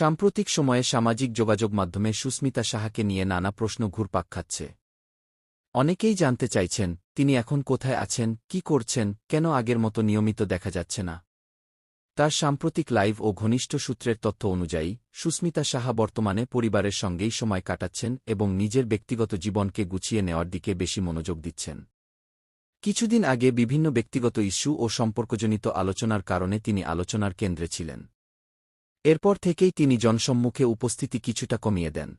সাম্প্রতিক সময়ে সামাজিক যোগাযোগ মাধ্যমে সুস্মিতা সাহাকে নিয়ে নানা প্রশ্ন ঘুরপাক খাচ্ছে। অনেকেই জানতে চাইছেন, তিনি এখন কোথায় আছেন, কি করছেন, কেন আগের মতো নিয়মিত দেখা যাচ্ছে না? তার সাম্প্রতিক লাইভ ও ঘনিষ্ঠ সূত্রের তথ্য অনুযায়ী, সুস্মিতা সাহা বর্তমানে পরিবারের সঙ্গেই সময় কাটাচ্ছেন এবং নিজের ব্যক্তিগত জীবনকে গুছিয়ে নেওয়ার দিকে বেশি মনোযোগ দিচ্ছেন। কিছুদিন আগে বিভিন্ন ব্যক্তিগত ইস্যু ও সম্পর্কজনিত আলোচনার কারণে তিনি আলোচনার কেন্দ্রে ছিলেন। এরপর থেকেই তিনি জনসম্মুখে উপস্থিতি কিছুটা কমিয়ে দেন।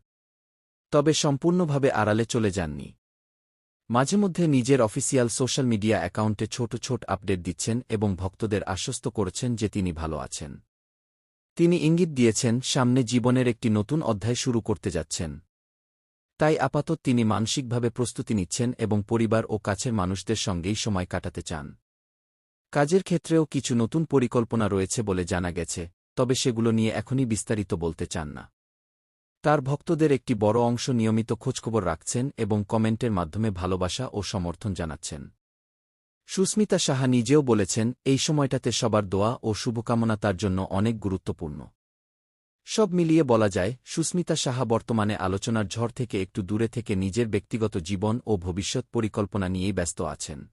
তবে সম্পূর্ণভাবে আড়ালে চলে যাননি। মাঝে মধ্যে নিজের অফিসিয়াল সোশ্যাল মিডিয়া অ্যাকাউন্টে ছোট ছোট আপডেট দিচ্ছেন এবং ভক্তদের আশ্বস্ত করেছেন যে তিনি ভালো আছেন। তিনি ইঙ্গিত দিয়েছেন, সামনে জীবনের একটি নতুন অধ্যায় শুরু করতে যাচ্ছেন। তাই আপাতত তিনি মানসিকভাবে প্রস্তুতি নিচ্ছেন এবং পরিবার ও কাছের মানুষদের সঙ্গেই সময় কাটাতে চান। কাজের ক্ষেত্রেও কিছু নতুন পরিকল্পনা রয়েছে বলে জানা গেছে। তবে সেগুলো নিয়ে এখনই বিস্তারিত বলতে চান না। তার ভক্তদের একটি বড় অংশ নিয়মিত খোঁজখবর রাখছেন এবং কমেন্টের মাধ্যমে ভালোবাসা ও সমর্থন জানাচ্ছেন। সুস্মিতা সাহা নিজেও বলেছেন, এই সময়টাতে সবার দোয়া ও শুভকামনা তার জন্য অনেক গুরুত্বপূর্ণ। সব মিলিয়ে বলা যায়, সুস্মিতা সাহা বর্তমানে আলোচনার ঝড় থেকে একটু দূরে থেকে নিজের ব্যক্তিগত জীবন ও ভবিষ্যৎ পরিকল্পনা নিয়েই ব্যস্ত আছেন।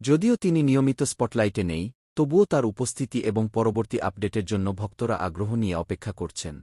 যদিও তিনি নিয়মিত স্পটলাইটে নেই তবুও তার উপস্থিতি এবং পরবর্তী আপডেটের জন্য ভক্তরা আগ্রহ নিয়ে অপেক্ষা করছেন।